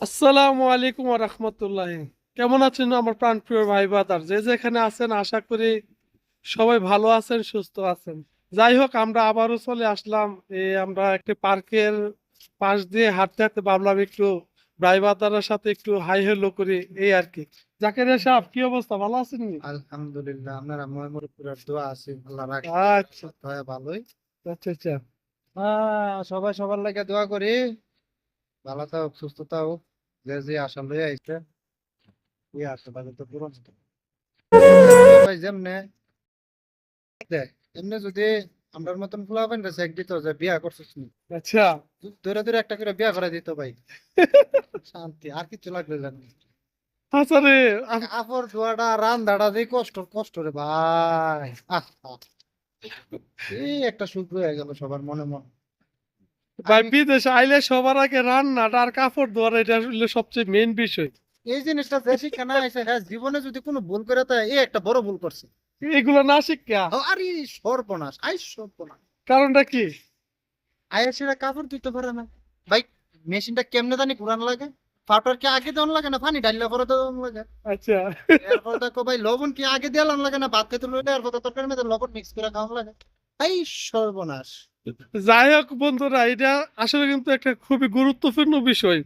আসসালামু আলাইকুম রহমতুল্লাহ। কেমন আছেন আমার প্রাণপ্রিয় ভাই বাদার যে যেখানে আছেন আশা করি সবাই ভালো আছেন সুস্থ আছেন। যাই হোক আমরা আবারও চলে আসলাম এই আমরা একটি পার্কের পাশ দিয়ে হাঁটতে হাঁটতে ভাবলাম একটু ভাই বাদারের সাথে একটু হাই হেলো করি এই আর কি। জাকেরিয়া সাহেব কি অবস্থা? ভালো আছেন? আলহামদুলিল্লাহ আপনারা ময়মুরপুরের দোয়া আছে আচ্ছা। ভালোই। আচ্ছা আচ্ছা। সবাই সবার লাগে দোয়া করি। ভালো থাক সুস্থ যে যে আশা লই আইছে আশাবাদে তো পূরণ যেমনে এমনি যদি আমরার মতন ফুলা পাইন এক দিত যে বিয়া করছিস নি আচ্ছা। দূরে দূরে একটা করে বিয়া করে দিত ভাই। শান্তি আর কিছু লাগবে জানি। আচ্ছা রে আপ- কাপড় ধোয়াটা রান্দাটা যে কষ্ট কষ্ট রে ভাই। এই একটা সুখ হয়ে গেল সবার মনে মন। ভাই বিদেশে আইলে সবার আগে রান্নাটা আর কাপড় ধোয়ার এটা আসলে সবচেয়ে মেইন বিষয়। এই জিনিসটা যে শিক্ষা না হ্যাঁ জীবনে যদি কোনো ভুল করে এই একটা বড় ভুল করছে। এগুলো না শিক্ষা? আরে সর্বনাশ আই সর্বনাশ। কারণটা কি? কাপড় দিতে পারে না। ভাই মেশিনটা কেমনে জানি ঘুরানো লাগে। ফাটার কি আগে দেওয়ান লাগে না পানি ঢাললে পরে দেওয়ান লাগে। আচ্ছা। এরপর দেখো ভাই লবণ কি আগে দেওয়ান লাগে না ভাত খেতে লইলে এরপর তরকারির মধ্যে লবণ মিক্স করে খাওয়ান লাগে। এই সর্বনাশ। যাই হোক বন্ধুরা, এটা আসলে কিন্তু একটা খুবই গুরুত্বপূর্ণ বিষয়।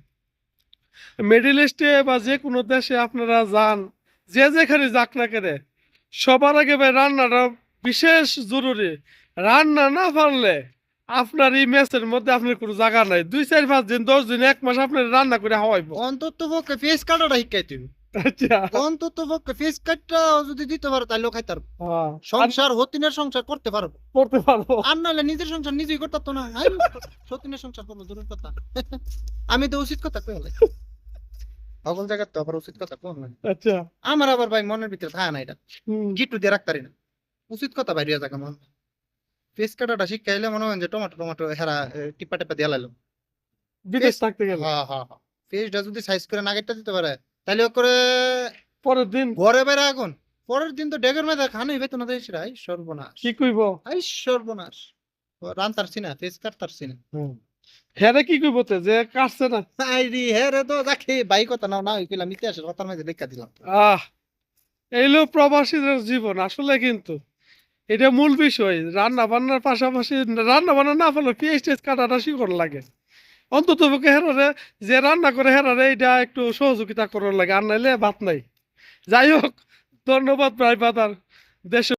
মিডিল ইস্টে বা যে কোনো দেশে আপনারা যান, যে যেখানে যাক না কেন, সবার আগে ভাই রান্নাটা বিশেষ জরুরি। রান্না না পারলে আপনার এই ম্যাচের মধ্যে আপনার কোনো জায়গা নাই। দুই, চার, পাঁচ দিন, দশ দিন, এক মাস আপনার রান্না করে হাওয়াইব অন্তত পক্ষে ফেস কাটাটা শিখাই তুমি আচ্ছা। অন্তত পক্ষে ফেস কাটটা যদি দিতে পারো তাহলে খাইতে পারব হ্যাঁ, সংসার হতিনের সংসার করতে পারব। করতে পারব। আর নাহলে নিজের সংসার নিজেই করতে পারতো না। আই, সতীনের সংসার করব দূরের কথা। আমি তো উচিত কথা কই সকল জায়গায় তো আবার উচিত কথা কোন আচ্ছা। আমার আবার ভাই মনের ভিতরে থাকে না এটা গিট্টু দিয়ে রাখতারি না। উচিত কথা বাইরে থাকে মন ফেস কাটাটা শিখাইলে মনে হয় যে টমেটো টমেটো হেরা টিপা টিপা দিয়ে লাইলাম বিদেশ থাকতে গেলে। হ্যাঁ হ্যাঁ হ্যাঁ। ফেসটা যদি সাইজ করে নাগেরটা দিতে পারে তাহলে করে পরের দিন ঘরে বেড়ে আগুন। পরের দিন তো ডেগের মধ্যে খানি হইতো না দেশ রাই সর্বনাশ। কি কইব? আই সর্বনাশ। রান তারছি না ফেস কাট তারছি না হ্যাঁ কি কইব তে যে কাটছে না। আইরি হেরে তো দেখে বাই কথা নাও না কইলাম ইতিহাসের কথার মধ্যে লেখা দিলাম। আহ এইলো প্রবাসীদের জীবন আসলে কিন্তু এটা মূল বিষয়। রান্না বান্নার পাশাপাশি রান্না বান্না না পারলে পিএইচ টেস্ট কাটাটা শিকড় লাগে। অন্তত পক্ষে হেরারে, যে রান্না করে হেরারে এটা একটু সহযোগিতা করার লাগে, আর নাইলে ভাত নাই। যাই হোক, ধন্যবাদ প্রায় পাতার দেশে